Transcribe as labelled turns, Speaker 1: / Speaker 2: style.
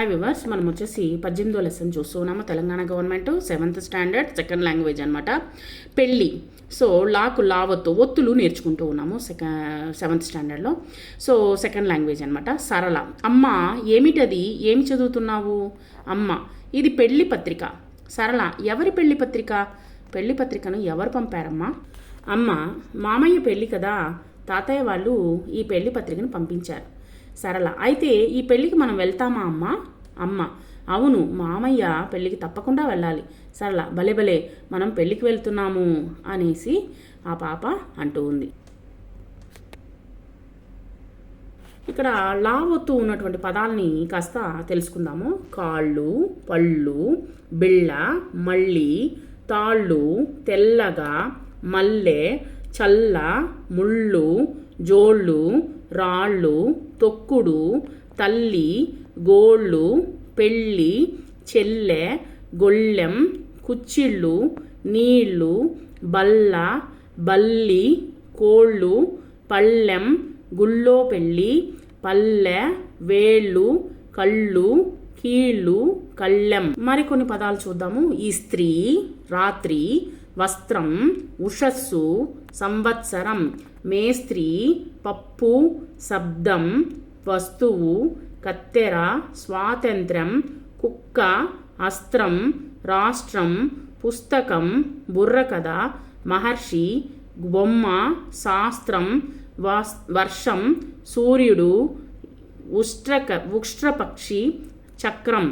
Speaker 1: Hi viewers మనం వచ్చేసి పద్దెనిమిదో లెసన్ చూస్తున్నాము. Telangana government seventh standard second language అనమాట పెళ్ళి సో లాకు లావత్తు ఒత్తులు నేర్చుకుంటూ ఉన్నాము సెకండ్ సెవెంత్ స్టాండర్డ్లో సో సెకండ్ లాంగ్వేజ్ అనమాట సరళ. అమ్మ ఏమిటది? ఏమి చదువుతున్నావు? అమ్మ. ఇది పెళ్ళి పత్రిక. సరళ. ఎవరి పెళ్ళి పత్రిక? పెళ్ళి పత్రికను ఎవరు పంపారమ్మా? అమ్మ మామయ్య పెళ్ళి కదా. తాతయ్య వాళ్ళు ఈ పెళ్ళి పత్రికను పంపించారు. సరళ. అయితే ఈ పెళ్ళికి మనం వెళ్తామా అమ్మ? అమ్మ. అవును మామయ్య పెళ్ళికి తప్పకుండా వెళ్ళాలి. సరళ భలే భలే మనం పెళ్ళికి వెళ్తున్నాము అనేసి ఆ పాప అంటూ ఉంది. ఇక్కడ లావొత్తు ఉన్నటువంటి పదాలని కాస్త తెలుసుకుందాము. కాళ్ళు పళ్ళు బిళ్ళ మళ్ళీ తాళ్ళు తెల్లగా మల్లె చల్ల ముళ్ళు జోళ్ళు రాళ్ళు తొక్కుడు తల్లి గోళ్ళు పెళ్ళి చెల్లె గొళ్ళెం కుచ్చిళ్ళు నీళ్ళు బల్ల బల్లి కోళ్ళు పళ్ళెం గుళ్ళో పెళ్ళి పల్లె వేళ్ళు కళ్ళు కీళ్ళు కళ్ళెం. మరికొన్ని పదాలు చూద్దాము. ఈ స్త్రీ రాత్రి వస్త్రం ఉషస్సు సంవత్సరం మేస్త్రి పప్పు శబ్దం వస్తువు కత్తెర స్వాతంత్ర్యం కుక్క అస్త్రం రాష్ట్రం పుస్తకం బుర్రకథ మహర్షి బొమ్మ శాస్త్రం వర్షం సూర్యుడు ఉష్ట్రక ఉష్ట్రపక్షి చక్రం.